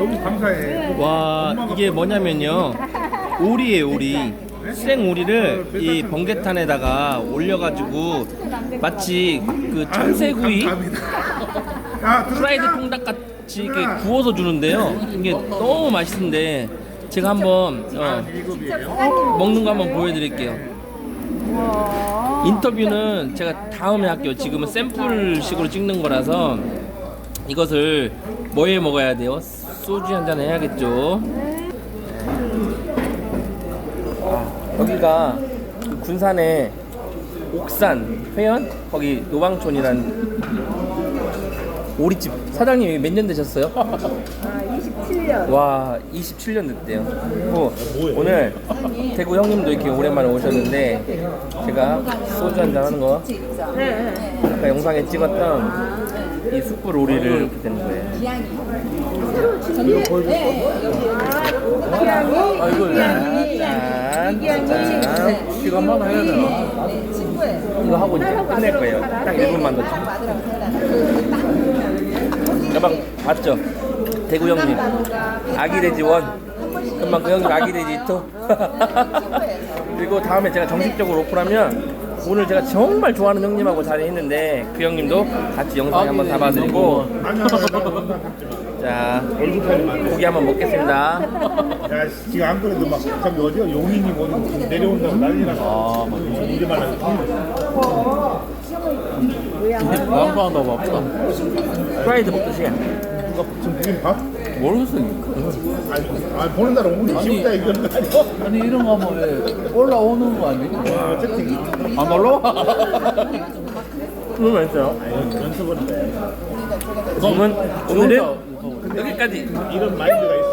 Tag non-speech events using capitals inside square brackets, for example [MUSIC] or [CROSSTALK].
너무 감사해. 와 이게 뭐냐면요 오리에 오리 생 오리를 이 번개탄에다가 올려가지고 마치 그 청새구이. 야, 프라이드? 통닭 같이 이렇게 구워서 주는데요 이게 너무 맛있는데 제가 한번 어, 먹는 거 한번 보여드릴게요 인터뷰는 제가 다음에 할게요 지금은 샘플식으로 찍는 거라서 이것을 뭐에 먹어야 돼요? 소주 한 잔 해야겠죠? 아, 여기가 그 군산의 옥산 회원 거기 노방촌이란 오리집 사장님 여기 몇년 되셨어요? 아, 27년. 와 27년 됐대요. 그리고 오늘 대구 형님도 이렇게 오랜만에 오셨는데 제가 소주 한잔 하는 거 네. 아까 영상에 찍었던 이 숯불 오리를 이렇게 되는 거예요. 기양이, 아 이거 기양이, 짠, 짠. 시간만 해야 되나? 이거 하고 이제 끝낼 거예요. 딱 1분만 더. 가방 봤죠? 대구 형님. 아기 돼지 원. 금방 그 형님 아기 돼지 투. [LAUGHS] 그리고 다음에 제가 정식적으로 오픈하면 오늘 제가 정말 좋아하는 형님하고 자리 했는데 그 형님도 같이 영상 한번 담아드리고. 자 고기 한번 먹겠습니다. 야, 지금 안 그래도 막 저기 어디야 용인이 뭐니 내려온다고 난리 났어. 아, 맞네. 이제 말하 는 방송한다고 아프다. 프라이드 먹듯이 누가 지금 무슨 밥? 모르겠어요. 아니, 아니 보는 날은 우리 지옥다 이거는 거 아니야? 아니, 이런 거 하면 왜 올라오는 거 아니야? 아, 채팅. 안 올라와? 너무 맛있어요 연습을 해. 그러면 오늘은 여기까지 이런 마인드가 있어.